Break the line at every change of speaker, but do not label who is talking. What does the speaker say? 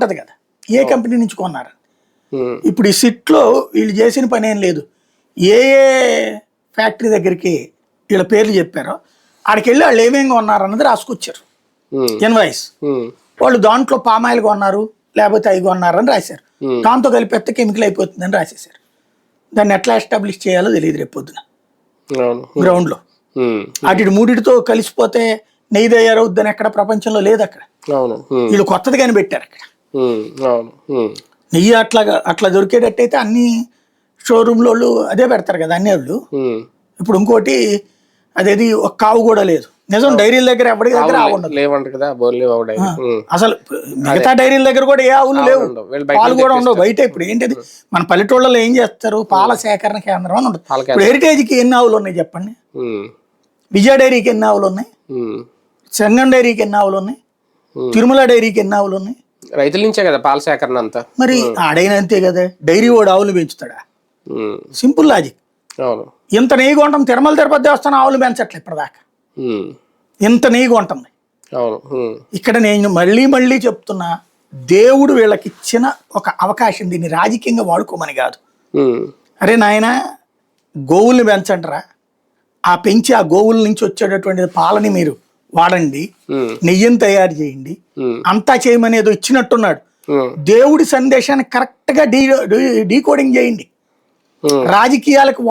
ఉంటది కదా. ఏ కంపెనీ నుంచి కొన్నారు? ఇప్పుడు ఈ సిట్లో వీళ్ళు చేసిన పని ఏం లేదు. ఏ ఏ ఫ్యాక్టరీ దగ్గరికి వీళ్ళ పేర్లు చెప్పారో ఆడికి వెళ్ళి వాళ్ళు ఏమేమి కొన్నారు అన్నది రాసుకొచ్చారు. ఇన్వాయిస్. వాళ్ళు దాంట్లో పామాయిల్ కొన్నారు లేకపోతే అవి కొన్నారు అని రాశారు. దాంతో కలిపి కెమికల్ అయిపోతుందని రాసేశారు. దాన్ని ఎట్లా ఎస్టాబ్లిష్ చేయాలో తెలియదు రేపు పొద్దున. గ్రౌండ్లో. అటు మూడిటితో కలిసిపోతే నెయ్యి తయారవుద్దని ఎక్కడ ప్రపంచంలో లేదు అక్కడ. వీళ్ళు కొత్తది కానీ పెట్టారు అక్కడ. నెయ్యి అట్లా అట్లా దొరికేటట్టయితే అన్ని వాళ్ళు అదే పెడతారు కదా అన్ని వాళ్ళు. ఇప్పుడు ఇంకోటి అదేది ఒక కావు కూడా లేదు. నిజం డైరీల దగ్గర ఎవరి దగ్గర
కదా
అసలు మిగతా డైరీల దగ్గర కూడా ఏ ఆవులు లేవు. పాలు కూడా ఉండవు. బయట ఇప్పుడు ఏంటిది? మన పల్లెటూళ్ళలో ఏం చేస్తారు? పాల సేకరణ కేంద్రం అని ఉంటుంది. ఇప్పుడు హెరిటేజ్కి ఎన్ని ఆవులు ఉన్నాయి చెప్పండి? విజయ డైరీకి ఎన్ని ఆవులు ఉన్నాయి. సంగం డైరీకి ఎన్ని ఆవులు ఉన్నాయి. తిరుమల డైరీకి ఎన్ని ఆవులు ఉన్నాయి?
రైతుల నుంచే కదా పాల సేకరణ అంతా.
మరి ఆడైనా అంతే కదా డైరీ వాడు ఆవులు పెంచుతాడా? Simple logic.
అవును.
ఇంత నెయ్యి కొంటాం తిరుమల తిరుపతి దేవస్థానం ఆవులు పెంచట్లే ఇప్పటిదాకా. ఇంత నెయ్యి కొంటుంది
అవును.
ఇక్కడ నేను మళ్ళీ మళ్ళీ చెప్తున్నా దేవుడు వీళ్ళకి ఇచ్చిన ఒక అవకాశం దీన్ని రాజకీయంగా వాడుకోమని కాదు. అరే నాయన గోవుల్ని పెంచండిరా. ఆ పెంచి ఆ గోవుల నుంచి వచ్చేటటువంటి పాలని మీరు వాడండి నెయ్యిని తయారు చేయండి. అంతా చేయమని ఏదో ఇచ్చినట్టున్నాడు దేవుడి సందేశాన్ని కరెక్ట్గా డీ డీకోడింగ్ చేయండి. రాజకీయాలకు